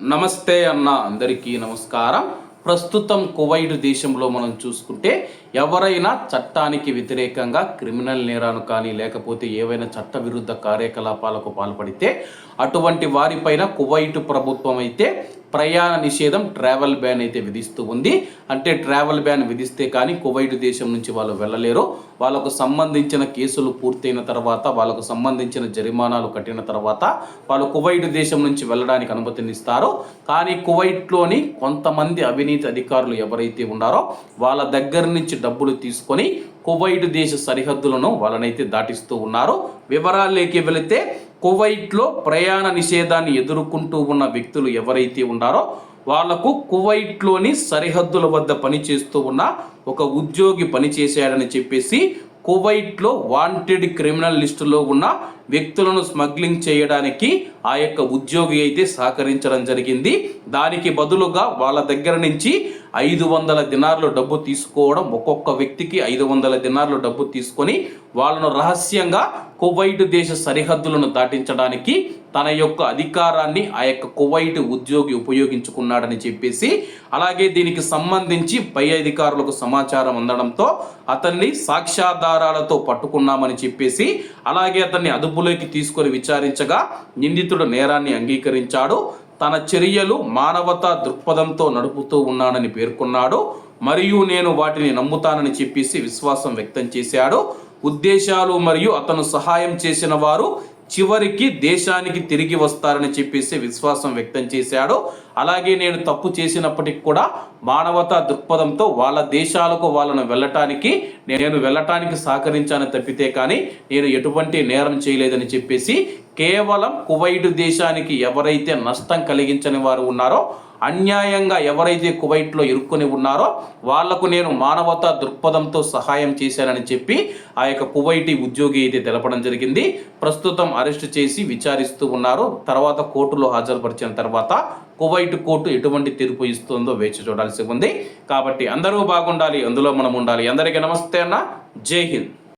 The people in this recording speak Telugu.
నమస్తే అన్న అందరికీ నమస్కారం. ప్రస్తుతం కువైట్ దేశంలో మనం చూసుకుంటే ఎవరైనా చట్టానికి వ్యతిరేకంగా క్రిమినల్ నేరాలు కానీ లేకపోతే ఏవైనా చట్ట విరుద్ధ కార్యకలాపాలకు పాల్పడితే అటువంటి వారిపైన కువైట్ ప్రభుత్వం అయితే ప్రయాణ నిషేధం ట్రావెల్ బ్యాన్ అయితే విధిస్తూ ఉంది. అంటే ట్రావెల్ బ్యాన్ విధిస్తే కానీ కువైట్ దేశం నుంచి వాళ్ళు వెళ్ళలేరు. వాళ్ళకు సంబంధించిన కేసులు పూర్తయిన తర్వాత వాళ్ళకు సంబంధించిన జరిమానాలు కట్టిన తర్వాత వాళ్ళు కువైట్ దేశం నుంచి వెళ్ళడానికి అనుమతినిస్తారు. కానీ కువైట్లోని కొంతమంది అవినీతి అధికారులు ఎవరైతే ఉన్నారో వాళ్ళ దగ్గర నుంచి డబ్బులు తీసుకొని కువైట్ దేశ సరిహద్దులను వాళ్ళనైతే దాటిస్తూ ఉన్నారు వివరాల్లోకి వెళితే కువైట్లో ప్రయాణ నిషేధాన్ని ఎదుర్కొంటూ ఉన్న వ్యక్తులు ఎవరైతే ఉన్నారో వాళ్ళకు కువైట్లోని సరిహద్దుల వద్ద పనిచేస్తూ ఉన్న ఒక ఉద్యోగి పనిచేశాడని చెప్పేసి కువైట్లో వాంటెడ్ క్రిమినల్ లిస్టులో ఉన్న వ్యక్తులను స్మగ్లింగ్ చేయడానికి ఆ యొక్క ఉద్యోగి అయితే సహకరించడం జరిగింది. దానికి బదులుగా వాళ్ళ దగ్గర నుంచి ఐదు వందల దినార్లు డబ్బు తీసుకోవడం ఒక్కొక్క వ్యక్తికి ఐదు వందల దినార్లు డబ్బు తీసుకొని వాళ్ళను రహస్యంగా కువైట్ దేశ సరిహద్దులను దాటించడానికి తన యొక్క అధికారాన్ని ఆ యొక్క కువైట్ ఉద్యోగి ఉపయోగించుకున్నాడని చెప్పేసి అలాగే దీనికి సంబంధించి పై అధికారులకు సమాచారం అందడంతో అతన్ని సాక్ష్యాధారాలతో పట్టుకున్నామని చెప్పేసి అలాగే అతన్ని అదుపులోకి తీసుకొని విచారించగా నిందితుడు నేరాన్ని అంగీకరించాడు. తన చర్యలు మానవతా దృక్పథంతో నడుపుతూ ఉన్నానని పేర్కొన్నాడు. మరియు నేను వాటిని నమ్ముతానని చెప్పేసి విశ్వాసం వ్యక్తం చేశాడు. ఉద్దేశాలు మరియు అతను సహాయం చేసిన వారు చివరికి దేశానికి తిరిగి వస్తారని చెప్పేసి విశ్వాసం వ్యక్తం చేశాడు. అలాగే నేను తప్పు చేసినప్పటికి కూడా మానవతా దృక్పథంతో వాళ్ళ దేశాలకు వాళ్ళను వెళ్ళటానికి నేను వెళ్ళటానికి సహకరించాను తప్పితే కానీ నేను ఎటువంటి నేరం చేయలేదని చెప్పేసి కేవలం కువైట్ దేశానికి ఎవరైతే నష్టం కలిగించని వారు ఉన్నారో అన్యాయంగా ఎవరైతే కువైట్లో ఇరుక్కొని ఉన్నారో వాళ్ళకు నేను మానవతా దృక్పథంతో సహాయం చేశానని చెప్పి ఆ యొక్క కువైటీ ఉద్యోగి అయితే తెలపడం జరిగింది. ప్రస్తుతం అరెస్ట్ చేసి విచారిస్తూ ఉన్నారు. తర్వాత కోర్టులో హాజరుపరిచిన తర్వాత కువైట్ కోర్టు ఎటువంటి తీర్పు ఇస్తుందో వేచి చూడాల్సి ఉంది. కాబట్టి అందరూ బాగుండాలి. అందులో మనం ఉండాలి. అందరికీ నమస్తే అన్న. జై హింద్.